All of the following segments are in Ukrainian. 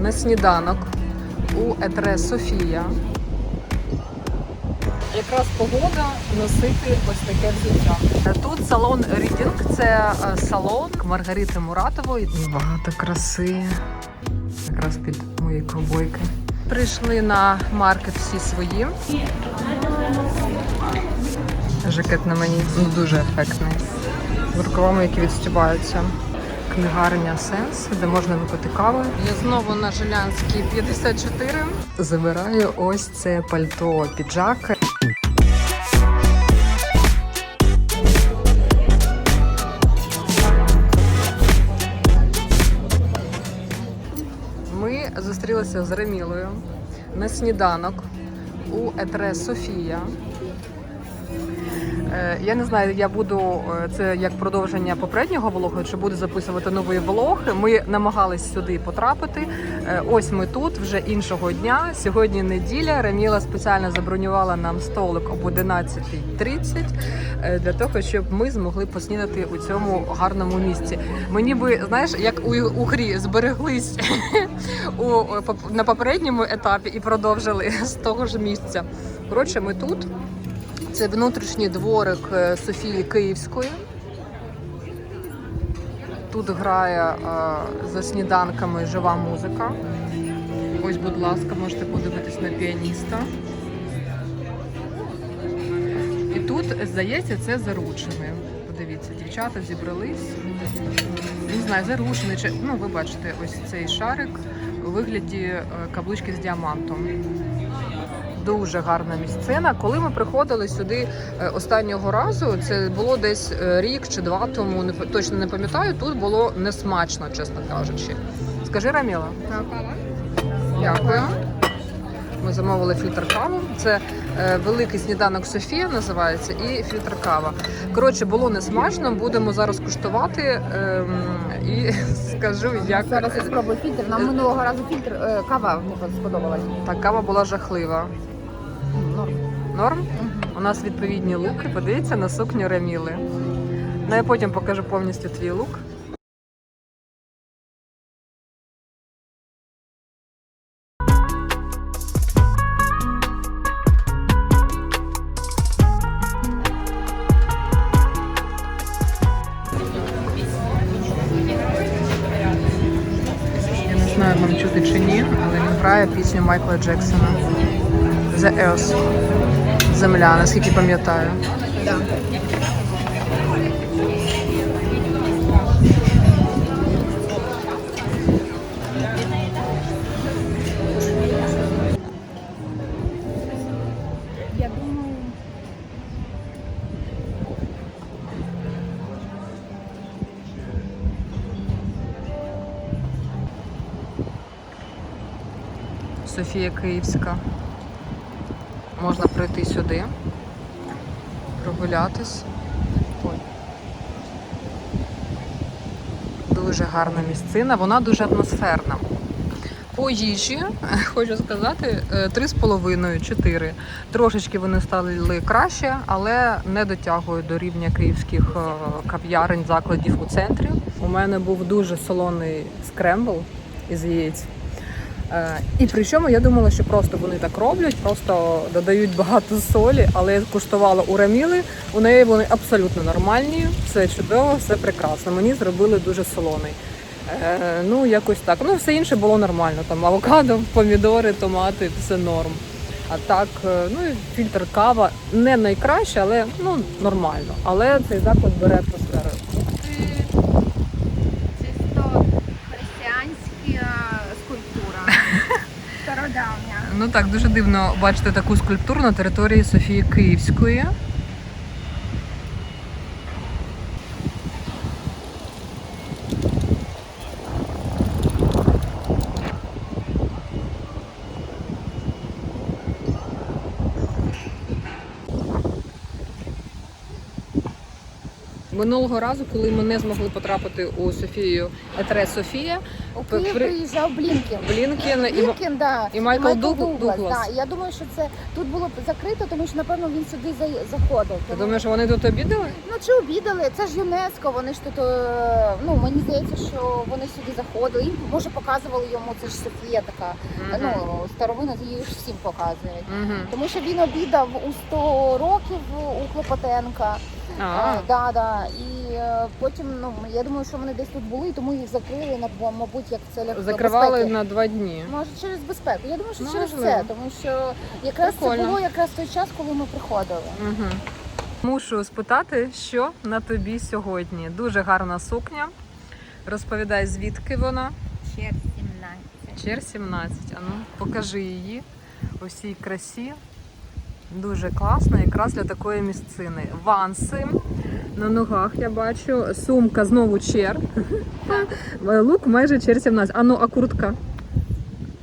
на сніданок у Етре Софія. Якраз погода носити ось таке взуття. Тут салон Рідінг, це е, салон Маргарити Муратової. Багато краси. Якраз під мої ковбойки. Прийшли на маркет всі свої. Жакет на мені ну, дуже ефектний. З рукавами, які відстібаються. Книгарня Сенс, де можна випити каву. Я знову на Жилянській 54. Забираю ось це пальто, піджак. Ми зустрілися з Ремілою на сніданок у Етре Софія. Е, Я не знаю, я буду е, це як продовження попереднього влогу, чи буду записувати новий влог. Ми намагались сюди потрапити. Е, Ось ми тут вже іншого дня. Сьогодні неділя. Реміла спеціально забронювала нам столик об 11.30 е, для того, щоб ми змогли поснідати у цьому гарному місці. Ми ніби знаєш, як у, у грі збереглись у, на попередньому етапі і продовжили з того ж місця. Коротше, ми тут. Це внутрішній дворик е, Софії Київської. Тут грає е, за сніданками жива музика. Ось, будь ласка, можете подивитись на піаніста. І тут, здається, це заручини. Подивіться, дівчата зібрались. Не знаю, заручини чи ну, ви бачите, ось цей шарик у вигляді е, каблучки з діамантом. Дуже гарна місцина. Коли ми приходили сюди е, останнього разу, це було десь е, рік чи два тому, не точно не пам'ятаю. Тут було несмачно, чесно кажучи. Скажи, Раміла. Дякую. Ми замовили фільтр каву. Це великий сніданок Софія називається, і фільтр кава. Коротше, було несмачно. Будемо зараз куштувати ем, і скажу, як Зараз я спробую фільтр. Нам минулого разу фільтр е, кава не сподобалась. та кава була жахлива. Норм. Норм? У нас відповідні луки. Подивіться на сукню Реміли. Ну я потім покажу повністю твій лук. Чути чи ні, але він грає пісню Майкла Джексона The Earth. Земля, наскільки пам'ятаю. Да. Софія Київська. Можна прийти сюди, прогулятись. Ой. Дуже гарна місцина, вона дуже атмосферна. По їжі, хочу сказати, е, три з половиною, чотири. Трошечки вони стали краще, але не дотягують до рівня київських е, кав'ярень, закладів у центрі. У мене був дуже солоний скрембл із яєць. Е, І причому я думала, що просто вони так роблять, просто додають багато солі, але я куштувала у Раміли. У неї вони абсолютно нормальні, все чудово, все прекрасно. Мені зробили дуже солоний. Е, ну, якось так. Ну, все інше було нормально. Там авокадо, помідори, томати, все норм. А так, е, ну і фільтр кава не найкраще, але ну нормально. Але цей заклад бере атмосферу. Ну так, дуже дивно бачити таку скульптуру на території Софії Київської. Минулого разу, коли ми не змогли потрапити у Софію Етре Софія, У Київ при- приїжджав Блінкін. Блінкін і, Блінкін, да. і Майкл Дуг- Дуглас. Дуглас. Да. Я думаю, що це тут було б закрито, тому що напевно він сюди за- заходив. Ти Тому- думаєш, вони тут обідали? Ну чи обідали? Це ж ЮНЕСКо. Вони ж тут е, ну мені здається, що вони сюди заходили. Їм може показували йому. Це ж Софія така. Ну старовина її ж всім показують. Угу. Тому що він обідав у 100 років у Клопотенка. А, да, да. І е, потім ну я думаю, що вони десь тут були, і тому їх закрили на мабуть як в целях закривали безпеки. на два дні. Може через безпеку. Я думаю, що Ну, через можливо. це, тому що якраз Прикольно. це було якраз той час, коли ми приходили. Угу. Мушу спитати, що на тобі сьогодні. Дуже гарна сукня. Розповідай, звідки вона? Чер 17. Чер 17. Ану, покажи її у всій красі. Дуже класна, якраз для такої місцини. Ванси на ногах я бачу. Сумка знову чер. Лук майже чер 17. Ану, а куртка?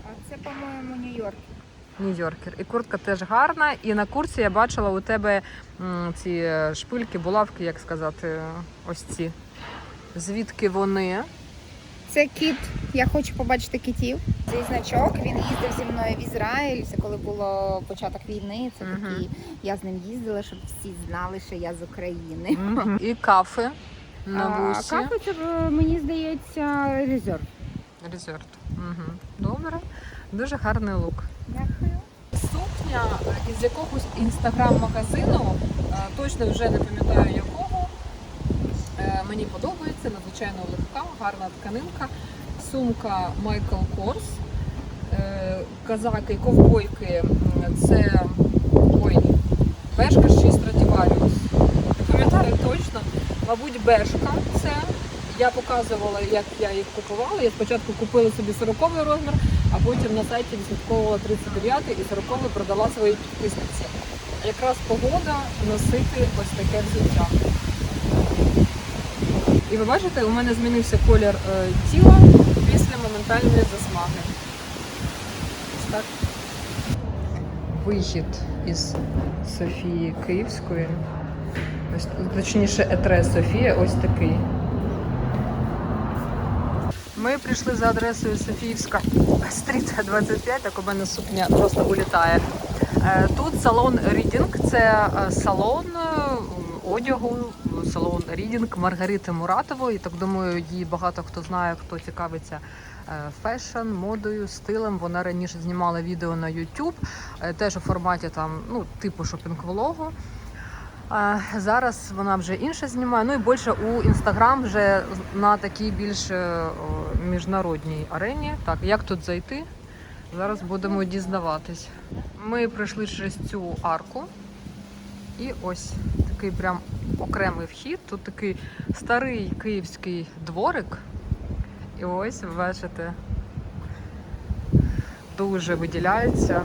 А це, по-моєму, Нью-Йорк. Нью-Йоркер. І куртка теж гарна. І на курці я бачила у тебе ці шпильки, булавки, як сказати, ось ці. Звідки вони? Це кіт. Я хочу побачити кітів. Цей значок він їздив зі мною в Ізраїль. Це коли було початок війни. Це Мгм. такий. Я з ним їздила, щоб всі знали, що я з України. Мгм. І кафи на А. Кафе це е, мені здається резерв. Резерт. Угу. Добре. Дуже гарний лук. Дякую. Сукня е, із якогось інстаграм-магазину, е, точно вже не пам'ятаю якого. Е, Мені подобається, надзвичайно легка, гарна тканинка. Сумка Michael Kors. Е, Казаки, ковбойки. Це ой, бешка чи Stradivarius. Пам'ятаю точно. Мабуть, бешка це. Я показувала, як я їх купувала. Я спочатку купила собі 40 розмір, а потім на сайті відслідковувала 39 і 40 продала своїй підписниці. Якраз погода носити ось таке взуття. Ви бачите, у мене змінився колір е, тіла після моментальної засмаги. Ось так. Вихід із Софії Київської. Ось, точніше, етре Софія ось такий. Ми прийшли за адресою Софіївська стріт 25, так у мене сукня просто улітає. Е, Тут салон Рідінг, це е, салон одягу, салон Рідінг Маргарити Муратової. Так думаю, її багато хто знає, хто цікавиться е, фешн, модою, стилем. Вона раніше знімала відео на YouTube, е, теж у форматі там, ну, типу шопінг-влогу. А зараз вона вже інше знімає. Ну і більше у інстаграм вже на такій більш е, міжнародній арені. Так, як тут зайти? Зараз будемо дізнаватись. Ми пройшли через цю арку. І ось такий прям окремий вхід. Тут такий старий київський дворик. І ось ви бачите, дуже виділяється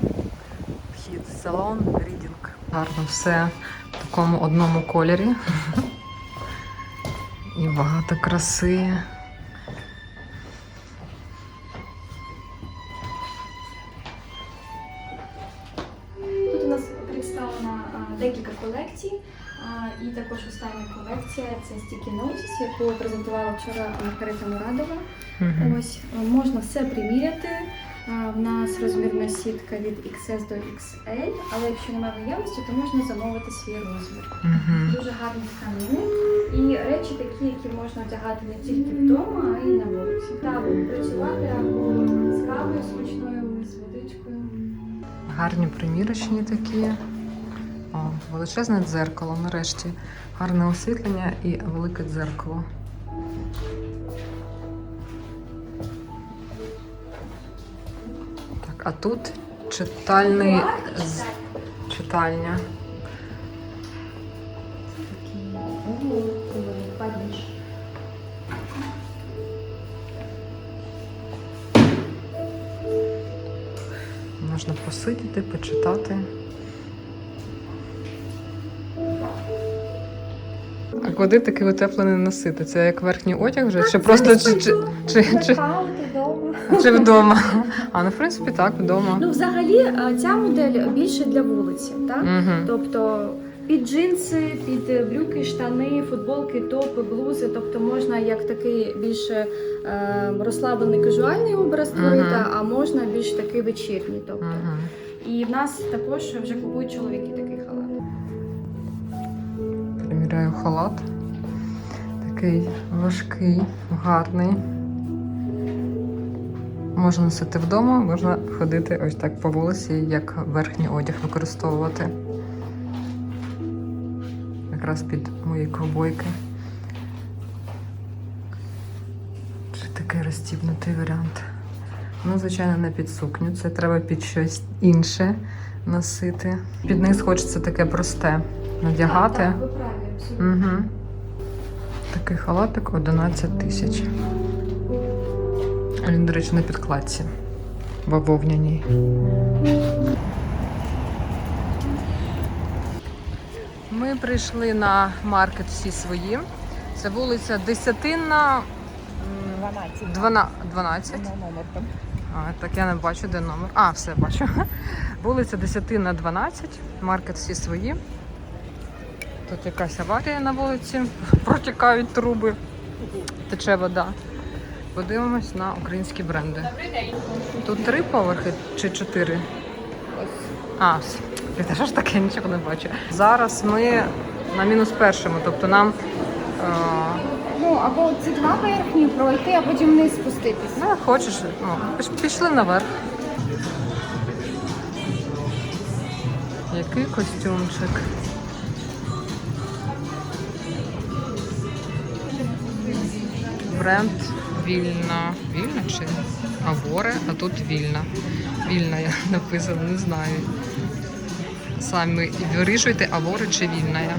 вхід салон Рідінг. Гарно все в такому одному кольорі. І багато краси. Вчора Маргарита Мурадова. Мгм. Ось можна все приміряти. А, В нас розмірна сітка від XS до XL, але якщо немає наявності, то можна замовити свій розмір. Мгм. Дуже гарні тканини і речі такі, які можна одягати не тільки вдома, а й на вулиці. Так, працювати або з кавою смачною, з водичкою. Гарні примірочні такі. О, величезне дзеркало нарешті. Гарне освітлення і велике дзеркало. А тут читальний з- читальня. Можна посидіти, почитати. А куди такий утеплений носити? Це як верхній одяг вже? Чи просто чи, чи, чи, чи. Чи вдома? А ну, в принципі, так, вдома. Ну, взагалі, ця модель більше для вулиці, так? Угу. Тобто Під джинси, під е, брюки, штани, футболки, топи, блузи. Тобто можна як такий більш е, розслаблений кажуальний образ створити, Мгм. а можна більш такий вечірній. Тобто. Угу. І в нас також вже купують чоловіки такий халат. Приміряю халат. Такий важкий, гарний. Можна носити вдома, можна ходити ось так по вулиці, як верхній одяг використовувати. Якраз під мої ковбойки. Чи такий розстібнутий варіант. Ну, звичайно, не під сукню. Це треба під щось інше носити. Під низ хочеться таке просте надягати. Угу. Такий халатик 11 тисяч. Він, до речі, на підкладці. Бавовняній. Ми прийшли на маркет всі свої. Це вулиця Десятинна. м, 12. 12. А, так я не бачу, де номер. А, все бачу. Вулиця Десятинна 12. Маркет всі свої. Тут якась аварія на вулиці, протікають труби, тече вода. Подивимось на українські бренди. Тут три поверхи чи чотири? А, та що ж таке, нічого не бачу. Зараз ми на мінус першому, тобто нам е, Ну, або ці два верхні пройти, а потім вниз спуститись. ну, хочеш, ну, пішли наверх. Який костюмчик? Бренд Вільна. Вільна чи Аворе, а тут Вільна. Вільна я написано, не знаю. Самі вирішуйте, Аворе чи Вільна. я.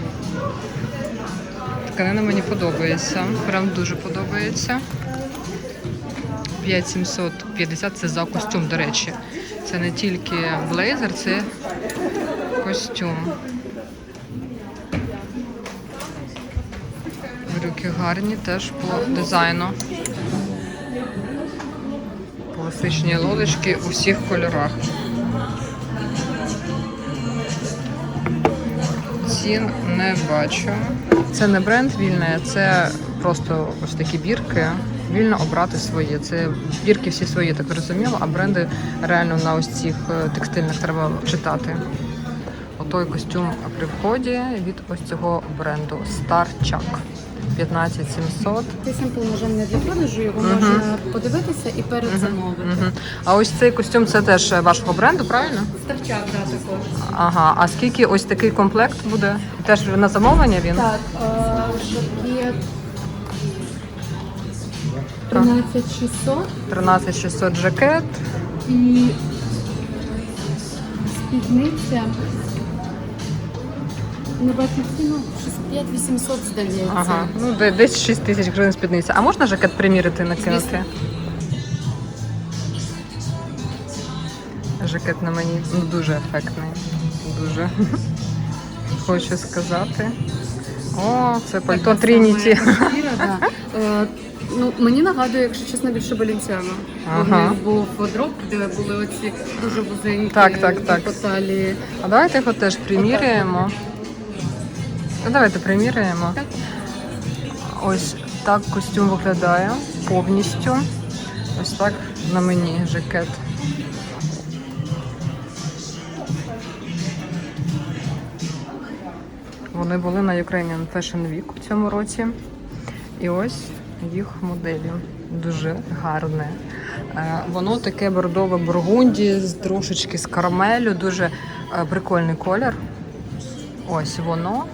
Тканина мені подобається. Прям дуже подобається. 5750 це за костюм, до речі. Це не тільки блейзер, це костюм. Брюки гарні теж по дизайну. Класичні лодочки у всіх кольорах. Цін не бачу. Це не бренд вільне, це просто ось такі бірки. Вільно обрати своє. Це бірки всі свої, так зрозуміло, а бренди реально на ось цих е, текстильних треба читати. Отой костюм при вході від ось цього бренду Starchak 15700. Цей семпл, на жаль, не для продажу, його можна подивитися і перед замовити. Мгм. А ось цей костюм це теж вашого бренду, правильно? Ставчак, да, також. Ага. А скільки ось такий комплект буде? Теж на замовлення він? Так, е, жакет 13600 13600 жакет. і спідниця. Не бачу ціну, 5800 здається. Ага, ну де- десь 6 тисяч гривень спідниця. А можна жакет примірити накинути? Жакет на мені ну, дуже ефектний. Дуже. Хочу сказати. О, це пальто Трініті. Е, Ну, мені нагадує, якщо чесно, більше Балінцяна. Ага. У них був дроп, де були оці дуже вузенькі Так, так, так. по талії. А давайте його теж приміряємо. Ну, давайте приміряємо. Ось так костюм виглядає повністю. Ось так на мені жакет. Вони були на Ukrainian Fashion Week у цьому році. І ось їх моделі. Дуже гарне. Е, Воно таке бордове бургунді трошечки з карамелю, дуже е, прикольний колір. Ось воно.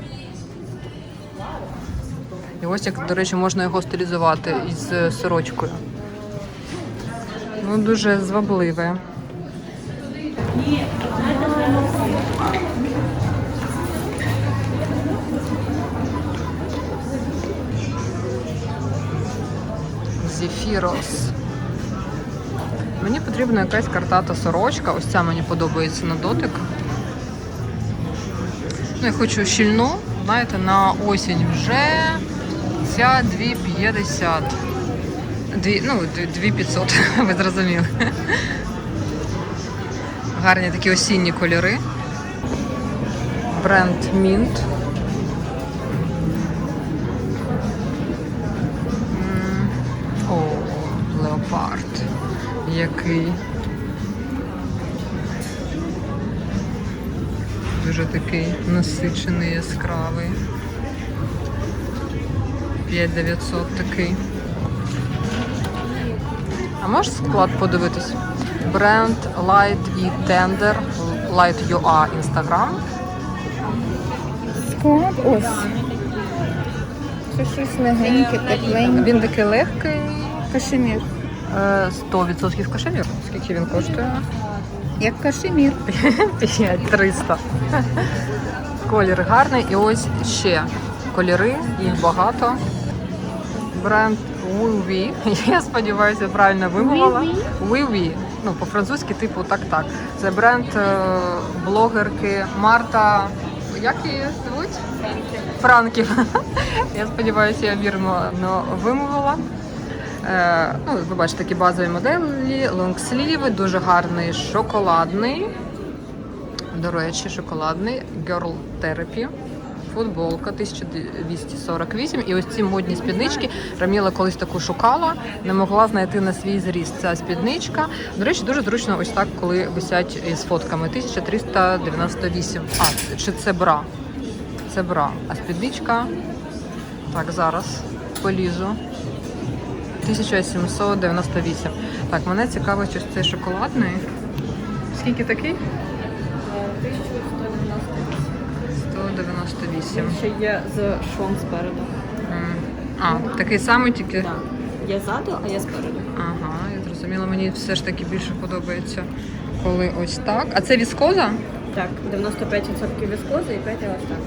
І ось як, до речі, можна його стилізувати із е, сорочкою. Ну, дуже звабливе. Зефірос. Мені потрібна якась картата сорочка. Ось ця мені подобається на дотик. Ну, я хочу щільну, знаєте, на осінь вже ця 250. Дві, ну, 2500, ви зрозуміли. Гарні такі осінні кольори. Бренд Mint. О, леопард. Який. Дуже такий насичений, яскравий. 5900 такий. А можеш склад подивитись? Бренд Light і Tender, Light UA Instagram. Склад ось. Це щось легеньке, тепленьке. Він такий легкий. Кашемір. е, 100% кашемір. Скільки він коштує? Як кашемір. 5300. Колір гарний. І ось ще кольори, їх багато. Бренд Wii. Я сподіваюся, правильно вимовила. Wii. Ну, по-французьки, типу, так-так. Це бренд е, блогерки Марта. Як її звуть? Франків. Я сподіваюся, я вірно вимовила. Е, ну, ви бачите, такі базові моделі, лонгсліви, дуже гарний шоколадний. До речі, шоколадний Girl Therapy. Футболка 1248. І ось ці модні спіднички. Раміла колись таку шукала, не могла знайти на свій зріст ця спідничка. До речі, дуже зручно ось так, коли висять із фотками. 1398. А, чи це бра? Це бра. А спідничка. Так, зараз полізу. 1798. Так, мене цікавить ось цей шоколадний. Скільки такий? 198. Ще є з швом спереду. М. А, такий самий тільки. Так. Є ззаду, а є спереду. Ага, я зрозуміла, мені все ж таки більше подобається, коли ось так. А це віскоза? Так, 95% віскози і 5 еластан.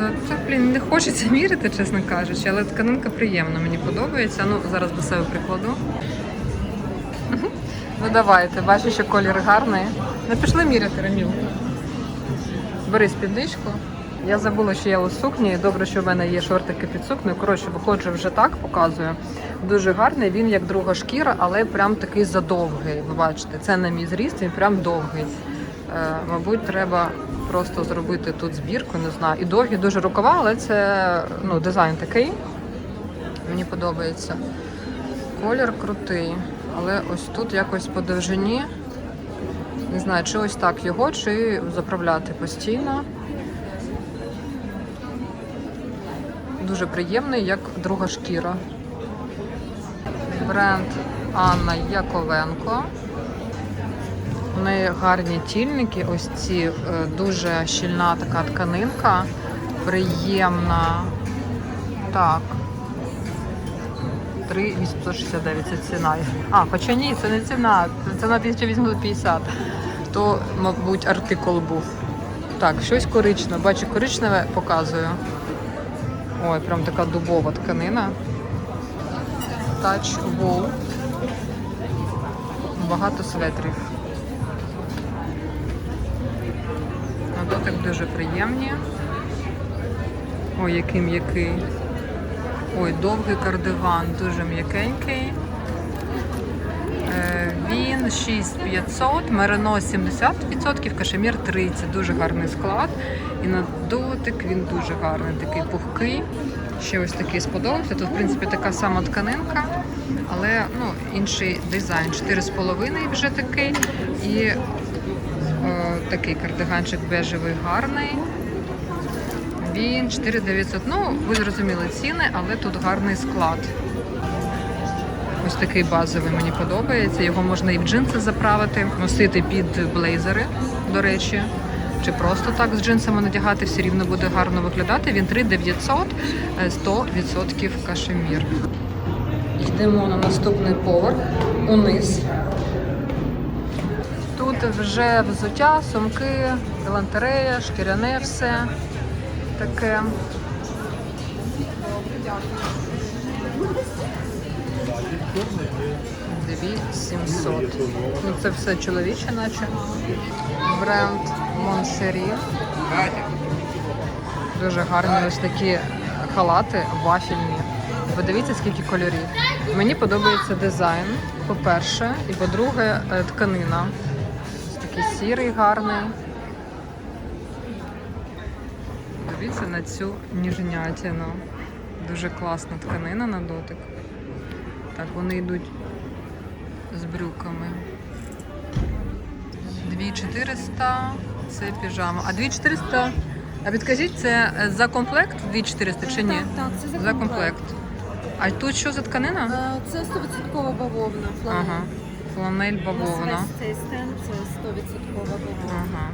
Угу. Так, блін, не хочеться міряти, чесно кажучи, але тканинка приємна, мені подобається. Ну, зараз до себе прикладу. Ну давайте, бачу, що колір гарний. Не пішли міряти, Раміл. Бери спідничку. Я забула, що я у сукні. Добре, що в мене є шортики під сукнею. Коротше, виходжу вже так, показую. Дуже гарний. Він як друга шкіра, але прям такий задовгий. Ви бачите, це на мій зріст, він прям довгий. Е, мабуть, треба просто зробити тут збірку, не знаю. І довгі дуже рукава, але це ну, дизайн такий. Мені подобається. Колір крутий, але ось тут якось по довжині. Не знаю, чи ось так його, чи заправляти постійно. Дуже приємний, як друга шкіра. Бренд Анна Яковенко. У неї гарні тільники. Ось ці е, дуже щільна така тканинка. Приємна. Так. 3,869 це ціна. А, хоча ні, це не ціна, це ціна 1850. То, мабуть, артикул був. Так, щось коричневе. Бачу, коричневе показую. Ой, прям така дубова тканина. Touch wool. Багато светрів. На дуже приємні. Ой, який м'який. Ой, довгий кардиган, дуже м'якенький. Е, Він 6500, мерино 70%, кашемір 30%. Дуже гарний склад. І на дотик він дуже гарний, такий пухкий. Ще ось такий сподобався. Тут, в принципі, така сама тканинка, але ну, інший дизайн. 4,5 вже такий. І такий кардиганчик бежевий гарний. Він 4900. Ну, ви зрозуміли ціни, але тут гарний склад. Ось такий базовий мені подобається. Його можна і в джинси заправити, носити під блейзери, до речі. Чи просто так з джинсами надягати, все рівно буде гарно виглядати. Він 3900, е, 100% кашемір. Йдемо на наступний поверх униз. Тут вже взуття, сумки, галантерея, шкіряне все таке. Дві 700. Ну це все чоловіче, наче. Бренд Моншері. Дуже гарні ось такі халати вафільні. Подивіться, скільки кольорів. Мені подобається дизайн, по-перше, і по-друге, е, тканина. Такий сірий гарний. Подивіться на цю ніжнятину. Дуже класна тканина на дотик. Так, вони йдуть з брюками. 2400 це піжама. А 2400. А підкажіть, це е, за комплект 2400 чи ні? Так, це за, комплект. А тут що за тканина? Е, Це 100% бавовна. Ага. Фланель У бавовна. цей стенд це 100% бавовна. Ага.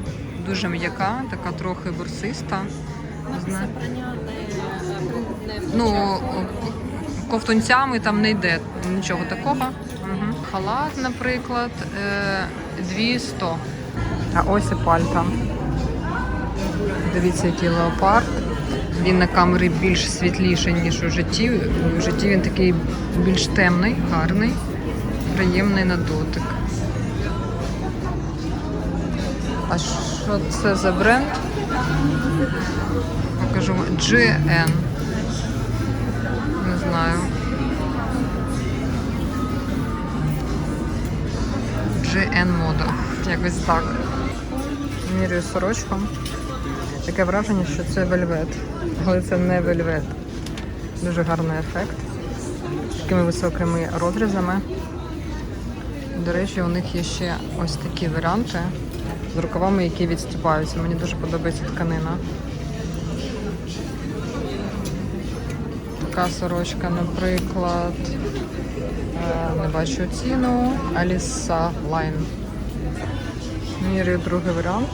Дуже м'яка, така трохи борсиста. Не Ну, ковтунцями там не йде нічого такого. Угу. Халат, наприклад, е, 200. А ось і пальта. Дивіться, який леопард. Він на камері більш світліший, ніж у житті. У житті він такий більш темний, гарний, приємний на дотик. А що це за бренд? Покажу вам. GN. Не знаю. GN мода. Якось так. Мірюю сорочку. Таке враження, що це вельвет. Але це не вельвет. Дуже гарний ефект. Такими високими розрізами. До речі, у них є ще ось такі варіанти з рукавами, які відступаються. Мені дуже подобається тканина. Така сорочка, наприклад. е, Не бачу ціну. Аліса Лайн. Міряю другий варіант.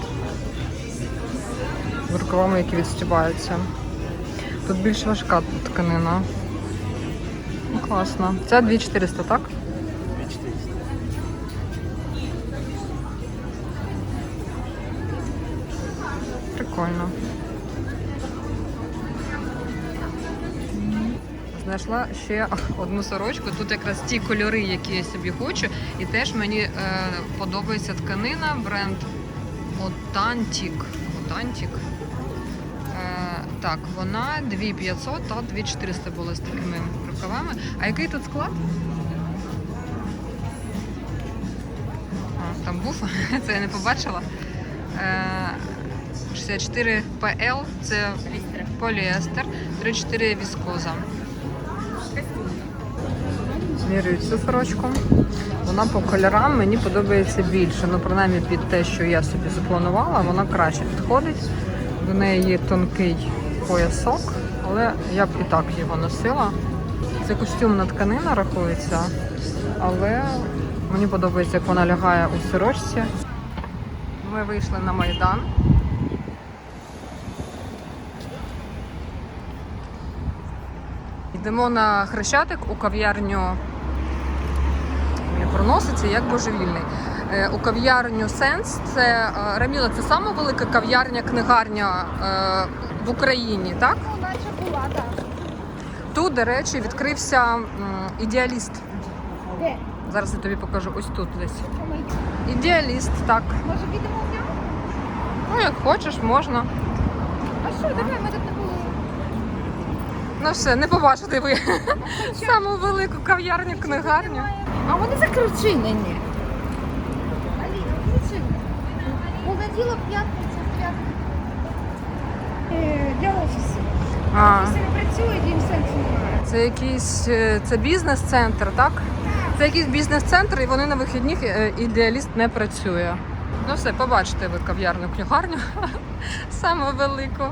З рукавами, які відстібаються. Тут більш важка тканина. Ну, класно. Це 2400, так? Прикольно. Знайшла ще одну сорочку. Тут якраз ті кольори, які я собі хочу. І теж мені е, подобається тканина, бренд Отантік. Отантік. Е, так, вона 2500 та 2400 була з такими рукавами. А який тут склад? А, там був, це я не побачила. Е, 64 PL це поліестер, 34 віскоза. Мірюю цю сорочку. Вона по кольорам мені подобається більше. Ну, принаймні під те, що я собі запланувала, вона краще підходить. До неї є тонкий поясок, але я б і так його носила. Це костюмна тканина рахується, але мені подобається, як вона лягає у сорочці. Ми вийшли на Майдан. Йдемо на Хрещатик у кав'ярню. Проноситься як божевільний. Е, У кав'ярню Сенс. Це е, Раміла, це сама велика кав'ярня, книгарня е, в Україні, так? Ну, наче була, так. Тут, до речі, відкрився ідеаліст. Де? Зараз я тобі покажу ось тут десь. Ідеаліст, так. Може підемо в нього? Ну, як хочеш, можна. А що, давай, ми тут. Ну все, не побачите ви саму велику кав'ярню, книгарню. А вони закручинені. Аліна, причини. Понеділок, п'ятниця, п'ятниця. Е, Для офісу. А, Офіси не працюють, їм сенсу немає. це якийсь е, це бізнес-центр, так? Це якийсь бізнес-центр, і вони на вихідних е, ідеаліст не працює. Ну все, побачите ви кав'ярню книгарню. Саме велику.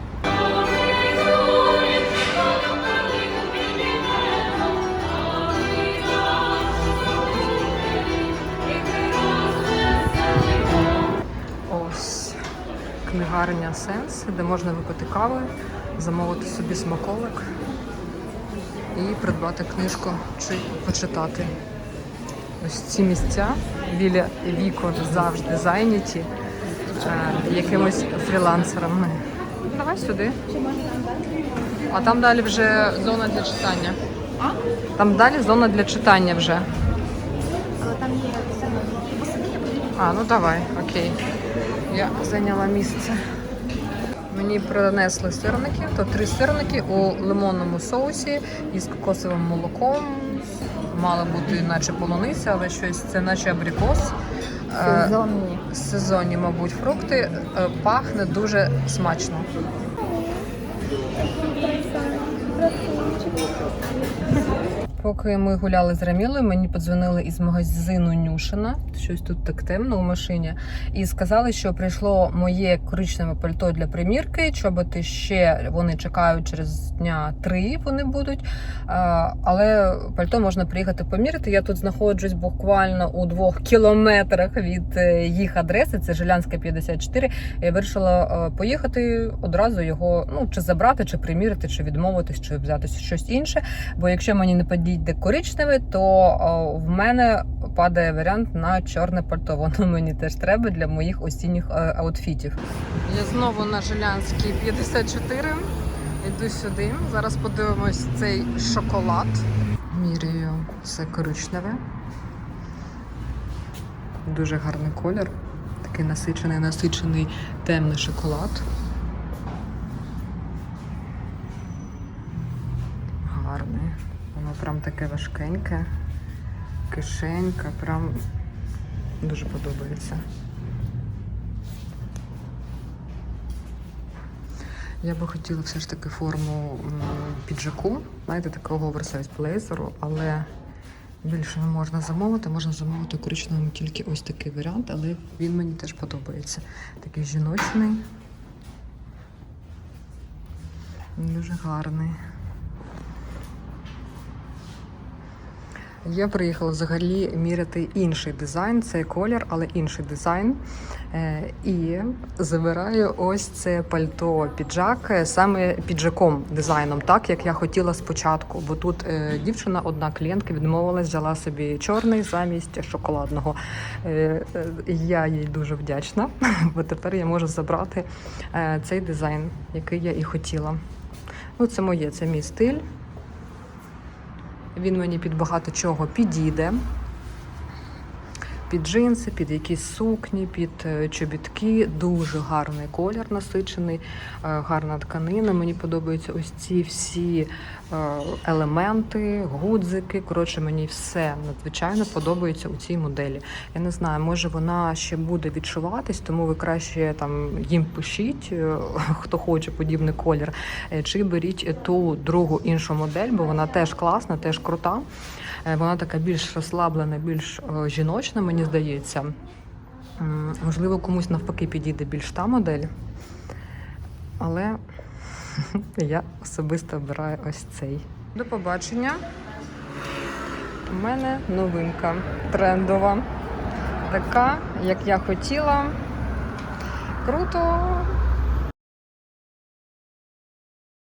Книгарня Сенс, де можна випити кави, замовити собі смаколик і придбати книжку чи почитати. Ось ці місця біля вікон завжди зайняті е, якимось фрілансерами. Давай сюди. А там далі вже зона для читання. Там далі зона для читання вже. Там є А, ну давай, окей. Я зайняла місце. Мені принесли сирники, то три сирники у лимонному соусі із кокосовим молоком. Мала бути наче полуниця, але щось це наче абрикос. Е, сезонні. Сезонні, мабуть, фрукти. Е, Пахне дуже смачно. Поки ми гуляли з Рамілою, мені подзвонили із магазину Нюшина. Щось тут так темно у машині. І сказали, що прийшло моє коричневе пальто для примірки. Чоботи ще вони чекають через дня три. Вони будуть. Але пальто можна приїхати поміряти. Я тут знаходжусь буквально у двох кілометрах від е, їх адреси. Це Жилянська 54. Я вирішила е, поїхати одразу його ну чи забрати, чи приміряти, чи відмовитись, чи взяти щось інше. Бо якщо мені не підійде коричневе, то в мене падає варіант на чорне пальто. Воно мені теж треба для моїх осінніх е, аутфітів. Я знову на Жилянській 54. Йду сюди. Зараз подивимось цей шоколад. Міряю це коричневе. Дуже гарний колір. Такий насичений, насичений темний шоколад. Гарний. Прям таке важкеньке, кишенька, прям дуже подобається. Я би хотіла все ж таки форму піджаку, знаєте, такого оверсайз блейзеру, але більше не можна замовити. Можна замовити у коричневому тільки ось такий варіант, але він мені теж подобається. Такий жіночний. Дуже гарний. Я приїхала взагалі міряти інший дизайн. Це колір, але інший дизайн. Е, І забираю ось це пальто піджак е, саме піджаком дизайном, так як я хотіла спочатку. Бо тут е, дівчина, одна клієнтка відмовилась, взяла собі чорний замість шоколадного. Я їй дуже вдячна, бо тепер я можу забрати цей дизайн, який я і хотіла. Ну, це моє, це мій стиль. Він мені під багато чого підійде. Під джинси, під якісь сукні, під е, чобітки. Дуже гарний колір насичений, е, гарна тканина. Мені подобаються ось ці всі е, елементи, гудзики. Коротше, мені все надзвичайно подобається у цій моделі. Я не знаю, може вона ще буде відшиватись, тому ви краще там їм пишіть, хто хоче подібний колір, чи беріть ту другу іншу модель, бо вона теж класна, теж крута. Е, Вона така більш розслаблена, більш е, жіночна, мені здається. Можливо, комусь навпаки підійде більш та модель. Але я особисто обираю ось цей. До побачення. У мене новинка трендова. Така, як я хотіла. Круто,